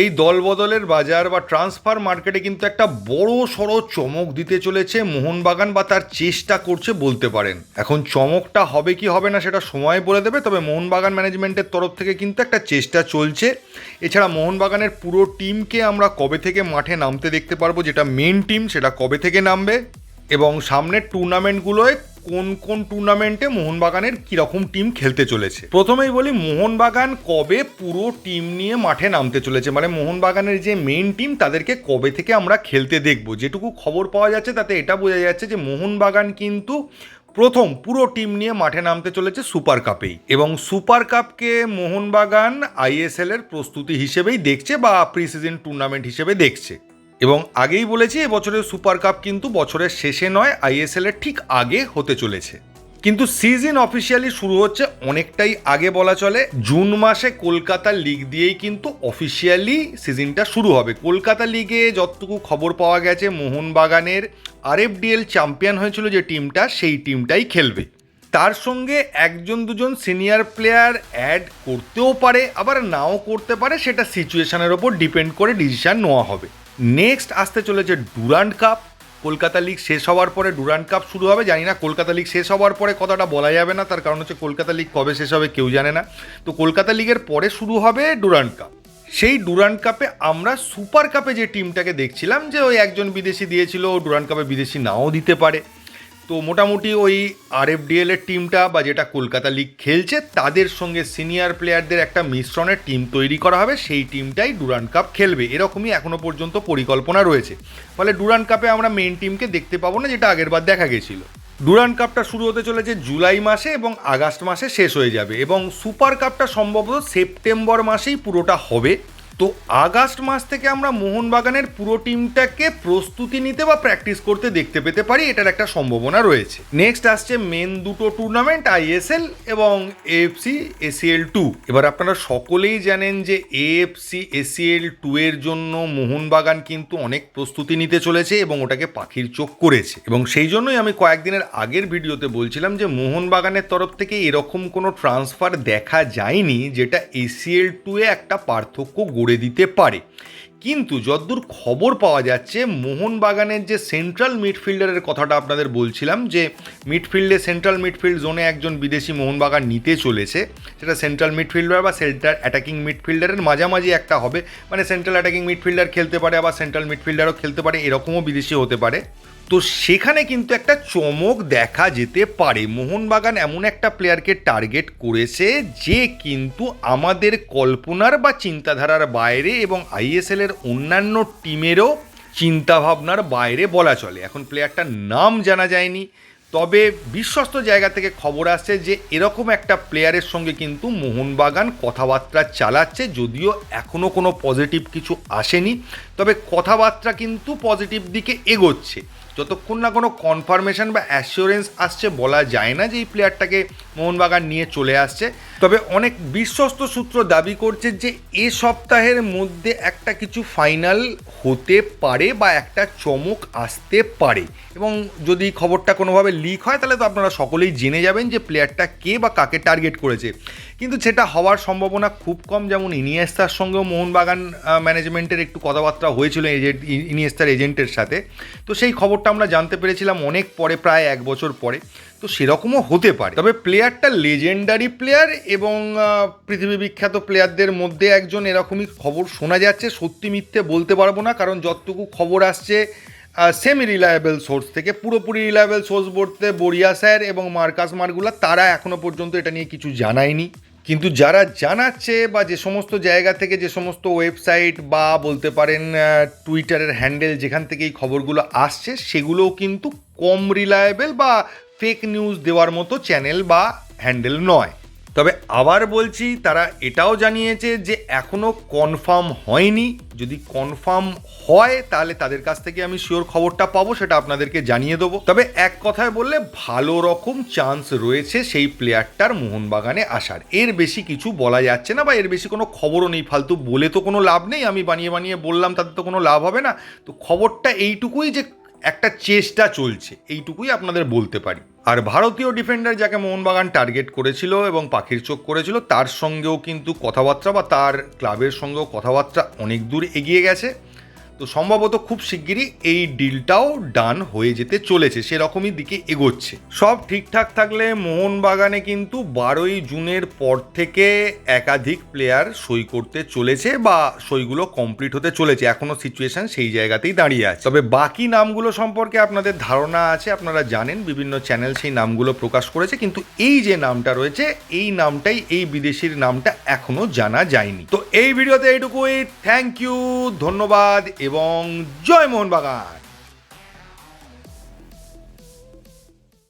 এই দলবদলের বাজার বা ট্রান্সফার মার্কেটে কিন্তু একটা বড় সড়ো চমক দিতে চলেছে। মোহনবাগান বা তার চেষ্টা করছে বলতে পারেন। এখন চমকটা হবে কি হবে না সেটা সময় বলে দেবে, তবে মোহনবাগান ম্যানেজমেন্টের তরফ থেকে কিন্তু একটা চেষ্টা চলছে। এছাড়া মোহনবাগানের পুরো টিমকে আমরা কবে থেকে মাঠে নামতে দেখতে পারব, যেটা মেন টিম সেটা কবে থেকে নামবে? এবং সামনের টুর্নামেন্টগুলোয় কোন কোন টুর্নামেন্টে মোহনবাগানের কীরকম টিম খেলতে চলেছে? প্রথমেই বলি, মোহনবাগান কবে পুরো টিম নিয়ে মাঠে নামতে চলেছে? মানে মোহনবাগানের যে মেইন টিম তাদেরকে কবে থেকে আমরা খেলতে দেখব? যেটুকু খবর পাওয়া যাচ্ছে, তাতে এটা বোঝা যাচ্ছে যে মোহনবাগান কিন্তু প্রথম পুরো টিম নিয়ে মাঠে নামতে চলেছে সুপার কাপেই এবং সুপার কাপকে মোহনবাগান আইএসএল এর প্রস্তুতি হিসেবেই দেখছে বা প্রি সিজন টুর্নামেন্ট হিসেবে দেখছে। এবং আগেই বলেছি এবছরের সুপার কাপ কিন্তু বছরের শেষে নয় আইএসএল এর ঠিক আগে হতে চলেছে। কিন্তু সিজন অফিসিয়ালি শুরু হচ্ছে অনেকটাই আগে বলা চলে। জুন মাসে কলকাতা লিগ দিয়েই কিন্তু অফিসিয়ালি সিজনটা শুরু হবে। কলকাতা লিগে যতটুকু খবর পাওয়া গেছে, মোহনবাগানের আরএফডিএল চ্যাম্পিয়ন হয়েছিল যে টিমটা, সেই টিমটাই খেলবে। তার সঙ্গে একজন দুজন সিনিয়র প্লেয়ার অ্যাড করতেও পারে, আবার নাও করতে পারে, সেটা সিচুয়েশনের ওপর ডিপেন্ড করে ডিসিশন নেওয়া হবে। নেক্সট আসতে চলেছে ডুরান্ড কাপ কলকাতা লিগ শেষ হওয়ার পরে ডুরান্ড কাপ শুরু হবে। জানি না কলকাতা লিগ শেষ হওয়ার পরে কথাটা বলা যাবে না। তার কারণ হচ্ছে কলকাতা লিগ কবে শেষ হবে কেউ জানে না। তো কলকাতা লিগের পরে শুরু হবে ডুরান্ড কাপ সেই ডুরান্ড কাপে আমরা সুপার কাপে যে টিমটাকে দেখছিলাম যে ওই একজন বিদেশি দিয়েছিল ডুরান্ড কাপে বিদেশি নাও দিতে পারে। তো মোটামুটি ওই আরএফডিএল এর টিমটা বা যেটা কলকাতা লিগ খেলছে, তাদের সঙ্গে সিনিয়র প্লেয়ারদের একটা মিশ্রণের টিম তৈরি করা হবে, সেই টিমটাই ডুরান্ড কাপ খেলবে। এরকমই এখনও পর্যন্ত পরিকল্পনা রয়েছে। ফলে ডুরান্ড কাপে আমরা মেন টিমকে দেখতে পাবো না, যেটা আগেরবার দেখা গেছিল। ডুরান্ড কাপটা শুরু হতে চলেছে জুলাই মাসে এবং আগস্ট মাসে শেষ হয়ে যাবে এবং সুপার কাপটা সম্ভবত সেপ্টেম্বর মাসেই পুরোটা হবে। তো আগস্ট মাস থেকে আমরা মোহনবাগানের পুরো টিমটাকে প্রস্তুতি নিতে বা প্র্যাকটিস করতে দেখতে পেতে পারি, এটার একটা সম্ভাবনা রয়েছে। নেক্সট আসছে মেন দুটো টুর্নামেন্ট আইএসএল এবং এএফসি এসিএল টু এবার আপনারা সকলেই জানেন যে এএফসি এসিএল টু এর জন্য মোহনবাগান কিন্তু অনেক প্রস্তুতি নিতে চলেছে এবং ওটাকে পাখির চোখ করেছে। এবং সেই জন্যই আমি কয়েকদিনের আগের ভিডিওতে বলছিলাম যে মোহনবাগানের তরফ থেকে এরকম কোনো ট্রান্সফার দেখা যায়নি, যেটা এসিএল টু এ একটা পার্থক্য গড়ে দিতে পারে। কিন্তু যদ্দূর খবর পাওয়া যাচ্ছে, মোহনবাগানের যে সেন্ট্রাল মিডফিল্ডারের কথাটা আপনাদের বলছিলাম যে মিডফিল্ডে সেন্ট্রাল মিডফিল্ড জোনে একজন বিদেশি মোহনবাগান নিতে চলেছে, সেটা সেন্ট্রাল মিডফিল্ডার বা সেন্টার অ্যাটাকিং মিডফিল্ডারের মাঝামাঝি একটা হবে। মানে সেন্ট্রাল অ্যাটাকিং মিডফিল্ডার খেলতে পারে, আবার সেন্ট্রাল মিডফিল্ডারও খেলতে পারে, এরকমও বিদেশি হতে পারে। তো সেখানে কিন্তু একটা চমক দেখা যেতে পারে। মোহনবাগান এমন একটা প্লেয়ারকে টার্গেট করেছে যে কিন্তু আমাদের কল্পনার বা চিন্তাধারার বাইরে এবং আইএসএল এর অন্যান্য টিমেরও চিন্তাভাবনার বাইরে বলা চলে। এখন প্লেয়ারটার নাম জানা যায়নি। তবে বিশ্বস্ত জায়গা থেকে খবর আসছে যে এরকম একটা প্লেয়ারের সঙ্গে কিন্তু মোহনবাগান কথাবার্তা চালাচ্ছে, যদিও এখনও কোনো পজিটিভ কিছু আসেনি। তবে কথাবার্তা কিন্তু পজিটিভ দিকে এগোচ্ছে। যতক্ষণ না কোনো কনফার্মেশন বা অ্যাসিওরেন্স আসছে, বলা যায় না যে এই প্লেয়ারটাকে মোহনবাগান নিয়ে চলে আসছে। তবে অনেক বিশ্বস্ত সূত্র দাবি করছে যে এ সপ্তাহের মধ্যে একটা কিছু ফাইনাল হতে পারে বা একটা চমক আসতে পারে। এবং যদি খবরটা কোনোভাবে লিক হয়, তাহলে তো আপনারা সকলেই জেনে যাবেন যে প্লেয়ারটা কে বা কাকে টার্গেট করেছে। কিন্তু সেটা হওয়ার সম্ভাবনা খুব কম, যেমন ইনিয়েস্তার সঙ্গেও মোহনবাগান ম্যানেজমেন্টের একটু কথাবার্তা হয়েছিল এজেন্ট ইনিয়েস্তার এজেন্টের সাথে। তো সেই খবরটা আমরা জানতে পেরেছিলাম অনেক পরে, প্রায় এক বছর পরে। তো সেরকমও হতে পারে। তবে প্লেয়ারটা লেজেন্ডারি প্লেয়ার এবং পৃথিবী বিখ্যাত প্লেয়ারদের মধ্যে একজন এরকমই খবর শোনা যাচ্ছে। সত্যি মিথ্যে বলতে পারব না, কারণ যতটুকু খবর আসছে সেমি রিলায়েবল সোর্স থেকে পুরোপুরি রিলায়েবল সোর্স বলতে বড়িয়া স্যার এবং মার্কাস মার্গুলা, তারা এখনও পর্যন্ত এটা নিয়ে কিছু জানায়নি। কিন্তু যারা জানাচ্ছে বা যে সমস্ত জায়গা থেকে যে সমস্ত ওয়েবসাইট বা বলতে পারেন টুইটারের হ্যান্ডেল যেখান থেকে এই খবরগুলো আসছে, সেগুলোও কিন্তু কম রিলায়েবল বা ফেক নিউজ দেওয়ার মতো চ্যানেল বা হ্যান্ডেল নয়। তবে আবার বলছি, তারা এটাও জানিয়েছে যে এখনও কনফার্ম হয়নি। যদি কনফার্ম হয়, তাহলে তাদের কাছ থেকে আমি শিওর খবরটা পাবো, সেটা আপনাদেরকে জানিয়ে দেবো। তবে এক কথায় বললে, ভালো রকম চান্স রয়েছে সেই প্লেয়ারটার মোহনবাগানে আসার। এর বেশি কিছু বলা যাচ্ছে না বা এর বেশি কোনো খবরও নেই ফালতু। বলে তো কোনো লাভ নেই, আমি বানিয়ে বানিয়ে বললাম, তাতে তো কোনো লাভ হবে না। তো খবরটা এইটুকুই যে একটা চেষ্টা চলছে, এইটুকুই আপনাদের বলতে পারি। আর ভারতীয় ডিফেন্ডার যাকে মোহনবাগান টার্গেট করেছিল এবং পাখির চোখ করেছিল, তার সঙ্গেও কিন্তু কথাবার্তা বা তার ক্লাবের সঙ্গেও কথাবার্তা অনেক দূর এগিয়ে গেছে। তো সম্ভবত খুব শিগগিরই এই ডিলটাও ডান হয়ে যেতে চলেছে, সেরকমই দিকে এগোচ্ছে। সব ঠিকঠাক থাকলে মোহনবাগানে কিন্তু বারোই জুনের পর থেকে একাধিক প্লেয়ার সই করতে চলেছে বা সইগুলো কমপ্লিট হতে চলেছে। এখনও সিচুয়েশন সেই জায়গাতেই দাঁড়িয়ে আছে। তবে বাকি নামগুলো সম্পর্কে আপনাদের ধারণা আছে, আপনারা জানেন, বিভিন্ন চ্যানেল সেই নামগুলো প্রকাশ করেছে, কিন্তু এই যে নামটা রয়েছে, এই নামটাই এই বিদেশির নামটা এখনও জানা যায়নি। তো এই ভিডিওতে এইটুকুই। থ্যাংক ইউ ধন্যবাদ এবং জয় মোহনবাগান